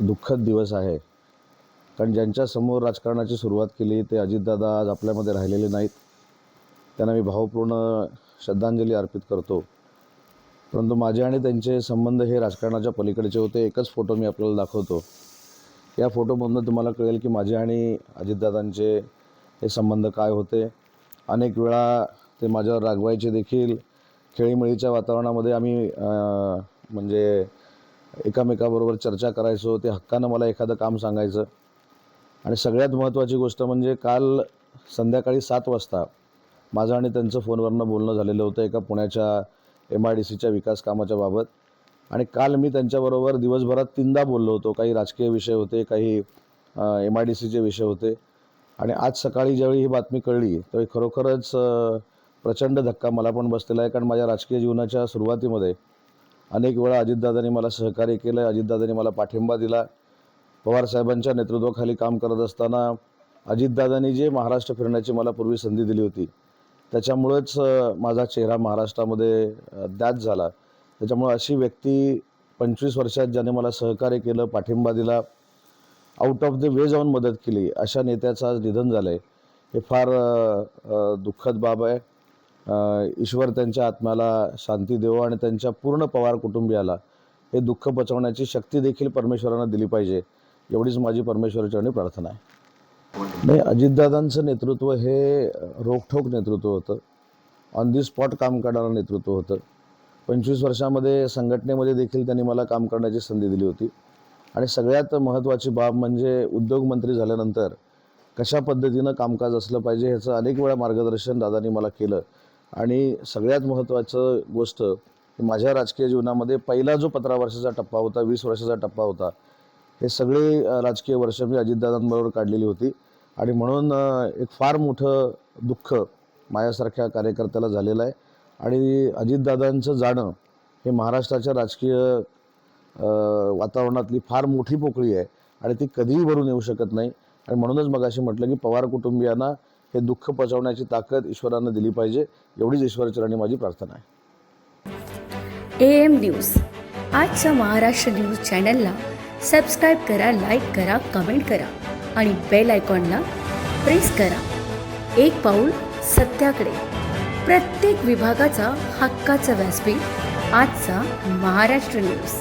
दुःखद दिवस आहे. कारण ज्यांच्यासमोर राजकारणाची सुरुवात केली ते अजितदादा आज आपल्यामध्ये राहिलेले नाहीत. त्यांना मी भावपूर्ण श्रद्धांजली अर्पित करतो. परंतु माझे आणि त्यांचे संबंध हे राजकारणाच्या पलीकडचे होते. एकच फोटो मी आपल्याला दाखवतो. या फोटोमधून तुम्हाला कळेल की माझे आणि अजितदादांचे हे संबंध काय होते. अनेक वेळा ते माझ्यावर रागवायचे देखील. खेळीमेळीच्या वातावरणामध्ये आम्ही म्हणजे एकामेकाबरोबर चर्चा करायचो ते हक्कानं मला एखादं काम सांगायचं. आणि सगळ्यात महत्त्वाची गोष्ट म्हणजे काल संध्याकाळी सात वाजता माझं आणि त्यांचं फोनवरनं बोलणं झालेलं होतं एका पुण्याच्या एम आय डी सीच्या विकास कामाच्या बाबत. आणि काल मी त्यांच्याबरोबर दिवसभरात तीनदा बोललो होतो. काही राजकीय विषय होते काही एम आय डी सीचे विषय होते. आणि आज सकाळी ज्यावेळी ही बातमी कळली त्यावेळी खरोखरच प्रचंड धक्का मला पण बसलेला आहे. कारण माझ्या राजकीय जीवनाच्या सुरुवातीमध्ये अनेक वेळा अजितदादांनी मला सहकार्य केलं अजितदादांनी मला पाठिंबा दिला. पवारसाहेबांच्या नेतृत्वाखाली काम करत असताना अजितदादांनी जे महाराष्ट्र फिरण्याची मला पूर्वी संधी दिली होती त्याच्यामुळेच माझा चेहरा महाराष्ट्रामध्ये अ, झाला. त्याच्यामुळे अशी व्यक्ती पंचवीस वर्षात ज्याने मला सहकार्य केलं पाठिंबा दिला आउट ऑफ द वे जाऊन मदत केली अशा नेत्याचं आज निधन झालं आहे हे फार दुःखद बाब आहे. ईश्वर त्यांच्या आत्म्याला शांती देवो आणि त्यांच्या पूर्ण पवार कुटुंबियाला हे दुःख पचवण्याची शक्ती देखील परमेश्वरानं दिली पाहिजे. एवढीच माझी परमेश्वराचरणी प्रार्थना आहे. नाही अजितदादांचं नेतृत्व हे रोखठोक नेतृत्व होतं. ऑन दी स्पॉट काम करणारं नेतृत्व होतं. पंचवीस वर्षामध्ये संघटनेमध्ये देखील त्यांनी मला काम करण्याची संधी दिली होती. आणि सगळ्यात महत्त्वाची बाब म्हणजे उद्योगमंत्री झाल्यानंतर कशा पद्धतीनं कामकाज असलं पाहिजे ह्याचं अनेक वेळा मार्गदर्शन दादांनी मला केलं. आणि सगळ्यात महत्त्वाचं गोष्ट माझ्या राजकीय जीवनामध्ये पहिला जो पंधरा वर्षाचा टप्पा होता वीस वर्षाचा टप्पा होता हे सगळे राजकीय वर्ष मी अजितदादांबरोबर काढलेली होती. आणि म्हणून एक फार मोठं दुःख माझ्यासारख्या कार्यकर्त्याला झालेलं आहे. आणि अजितदादांचं जाणं हे महाराष्ट्राच्या राजकीय वातावरणातली फार मोठी पोकळी आहे. आणि ती कधीही भरून येऊ शकत नाही. आणि म्हणूनच मग अशी म्हटलं की पवार कुटुंबियांना हे दुःख पचवण्याची ताकद ईश्वरानं दिली पाहिजे. एवढीच ईश्वरचरणी माझी प्रार्थना आहे. A M news. आजच्या महाराष्ट्र न्यूज चॅनलला सबस्क्राईब करा लाईक करा कमेंट करा आणि बेल आयकॉनला प्रेस करा. एक पाऊल सत्याकडे. प्रत्येक विभागाचा हक्काचा व्यासपीठ आजचा महाराष्ट्र न्यूज.